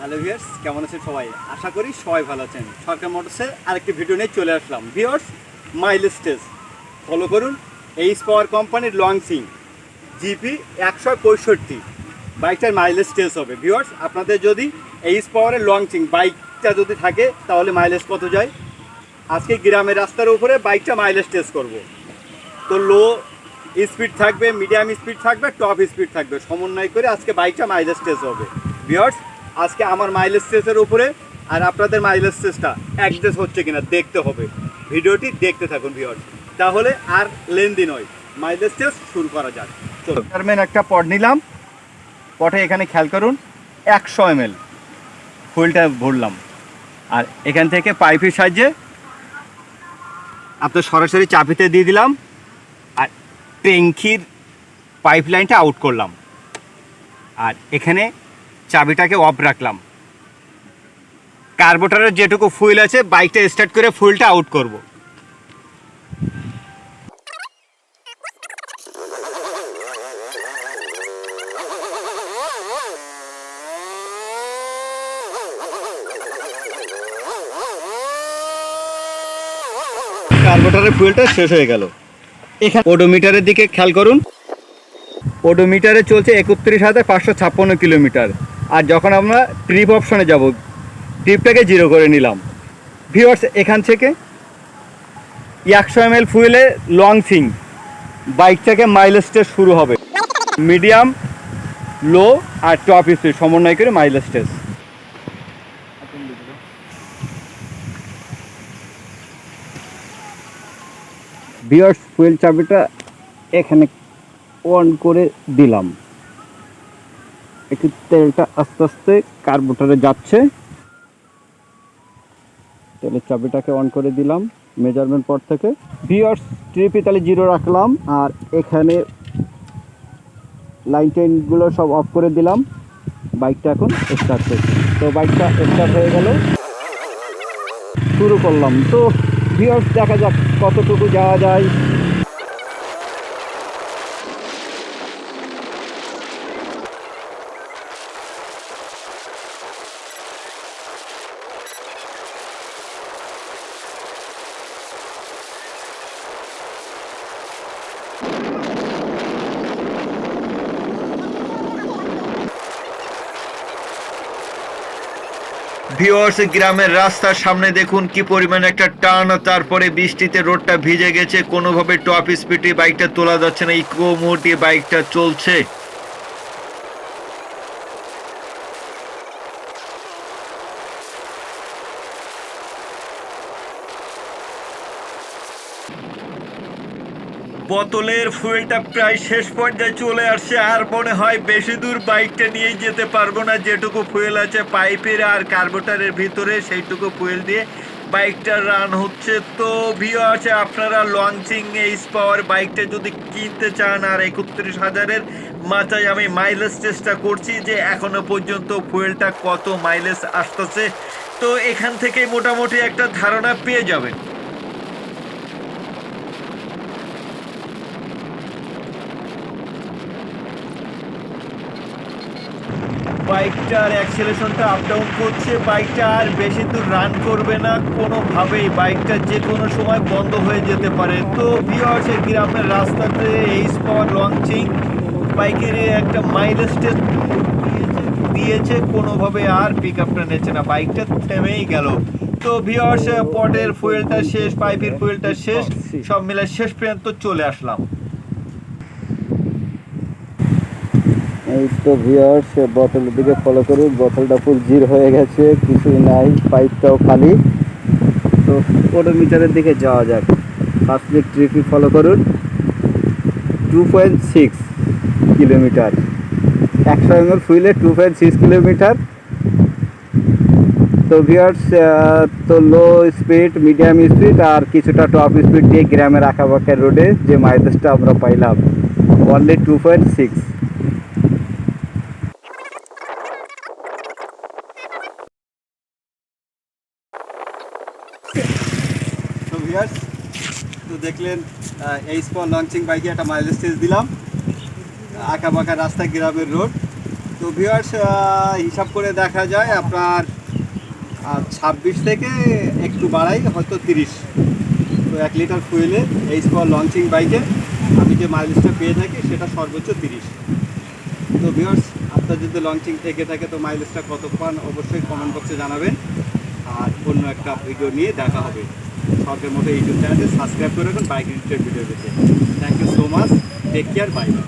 Hello viewers, কেমন আছেন সবাই? আশা করি সবাই ভালো আছেন। সরকার মোটরসের আরেকটি ভিডিও নিয়ে চলে আসলাম। Viewers, mileage. ফলো করুন এইচ পাওয়ার কোম্পানির লং সিং জিপি একশো পঁয়ষট্টি। বাইকটার মাইলেজ স্টেজ হবে। ভিউয়ার্স, আপনাদের যদি এইচ পাওয়ারের লং সিং বাইকটা যদি থাকে, তাহলে মাইলেজ কত যায়? আজকে গ্রামের রাস্তার উপরে বাইকটা মাইলেজ টেস্ট করব। তো লো স্পিড থাকবে, মিডিয়াম স্পিড থাকবে, টপ স্পিড থাকবে। সমন্বয় করে আজকে বাইকটা মাইলেজ টেস্ট হবে। ভিওর্স আজকে আমার মাইলেজ টেস্টের উপরে আর আপনাদের মাইলেজ টেস্টটা অ্যাড্রেস হচ্ছে কিনা দেখতে হবে। ভিডিওটি দেখতে থাকুন ভিওর্স তাহলে আর লেন্দি নয়। মাইলেজ টেস্ট শুরু করা যাক। চলো টার্মেন একটা পট নিলাম। পটে এখানে খেয়াল করুন একশো এম এল ফুলটা ভরলাম। আর এখান থেকে পাইপের সাহায্যে আপনার সরাসরি চাপিতে দিয়ে দিলাম আর ট্যাঙ্কির পাইপ লাইনটা আউট করলাম। আর এখানে চাবিটাকে অফ রাখলাম। কার্বোটারের যেটুকু ফুয়েল আছে বাইকটা স্টার্ট করে ফুয়েলটা আউট করব। কার্বোটারের ফুয়েলটা শেষ হয়ে গেল। এখানে ওডোমিটারের দিকে খেয়াল করুন। ওডোমিটারে চলছে একত্রিশ হাজার পাঁচশো ছাপ্পান্ন কিলোমিটার। আর যখন আমরা ট্রিপ অপশনে যাব ট্রিপটাকে জিরো করে নিলাম। ভিওয়ার্স এখান থেকে একশো এম এল ফুয়েলে লং সিং বাইক থেকে মাইলেজ টেস্ট শুরু হবে। মিডিয়াম লো আর টপ স্পিড সমন্বয় করে মাইলেজ টেস্ট বিয়ার্স ফুয়েল চাবিটা এখানে অন করে দিলাম। একটু তেলটা আস্তে আস্তে কার্বোটারে যাচ্ছে। তেলের চাবিটাকে অন করে দিলাম মেজারমেন্ট পর থেকে। বিয়ার্স ট্রিপি তাহলে জিরো রাখলাম আর এখানে লাইন টেনগুলো সব অফ করে দিলাম। বাইকটা এখন স্টার্ট করছি। তো বাইকটা স্টার্ট হয়ে গেল। শুরু করলাম। তো ভিউয়ার্স দেখা যাক কতটুকু যাওয়া যায়। ভিওর্স গ্রামের রাস্তার সামনে দেখুন কি পরিমাণ একটা টার্ন তারপরে বৃষ্টিতে রোডটা ভিজে গেছে। কোনোভাবে টপ স্পিডে বাইকটা তোলা যাচ্ছে না। ইকো মুহূর্তে বাইকটা চলছে। বোতলের ফুয়েলটা প্রায় শেষ পর্যায়ে চলে আসছে, আর মনে হয় বেশি দূর বাইকটা নিয়ে যেতে পারব না। যেটুকু ফুয়েল আছে পাইপের আর কার্বোটারের ভিতরে, সেইটুকু ফুয়েল দিয়ে বাইকটা রান হচ্ছে। তো ভিও আছে আপনারা লঞ্চিং এইস পাওয়ার বাইকটা যদি কিনতে চান, আর একত্রিশ হাজারের মাথায় আমি মাইলেজ চেষ্টা করছি যে এখনও পর্যন্ত ফুয়েলটা কত মাইলেজ আসতেছে, তো এখান থেকে মোটামুটি একটা ধারণা পেয়ে যাবেন। বাইকটার অ্যাক্সেলেশনটা আপ ডাউন করছে বাইকটা আর বেশি দূর রান করবে না কোনোভাবেই। বাইকটা যে কোনো সময় বন্ধ হয়ে যেতে পারে। তো ভিওয়ার্স গ্রামের রাস্তাতে এইচ পাওয়ার লঞ্চিং বাইকের একটা মাইলেজ টেস্ট দিয়েছে কোনোভাবে আর পিক আপটা নিচ্ছে না। বাইকটা থেমেই গেল। তো ভিওয়ার্স পটের ফুয়েলটা শেষ পাইপের ফুয়েলটা শেষ সব মিলে শেষ পর্যন্ত চলে আসলাম। এই তো ভিউয়ার্স বোতলের দিকে ফলো করুন। বোতলটা ফুল জির হয়ে গেছে, কিছুই নাই পাইপটাও খালি। তো ওডোমিটারের দিকে যাওয়া যাক। ফার্স্ট দিক ট্রিপি ফলো করুন? টু পয়েন্ট সিক্স কিলোমিটার একশো এম এল ফুইলে টু পয়েন্ট সিক্স কিলোমিটার তো ভিউয়ার্স তো লো স্পিড মিডিয়াম স্পিড আর কিছুটা টপ স্পিড দিয়ে গ্রামের আঁকাবাঁকের রোডে যে মাইলেজটা আমরা পাইলাম। অনলি টু পয়েন্ট সিক্স তো তো দেখলেন এই স্পন লঞ্চিং বাইকে একটা মাইলেজ টেস্ট দিলাম। আঁকা বাঁকা রাস্তা, গ্রামের রোড তো ভিউয়ার্স হিসাব করে দেখা যায় আপনার ছাব্বিশ থেকে একটু বাড়াই, হয়তো তিরিশ। তো, এক লিটার ফুয়েলে এই স্পর লঞ্চিং বাইকে আমি যে মাইলেজটা পেয়ে থাকি, সেটা সর্বোচ্চ তিরিশ। তো ভিউয়ার্স আপনার যদি লঞ্চিং থেকে থাকে, তো মাইলেজটা কত পান, অবশ্যই কমেন্ট বক্সে জানাবেন। আর অন্য একটা ভিডিও নিয়ে দেখা হবে। সরকারের মতো ইউটিউব চ্যানেলটি সাবস্ক্রাইব করে রাখুন, বাইক রিলেটেড ভিডিও পেতে thank you so much take care bye bye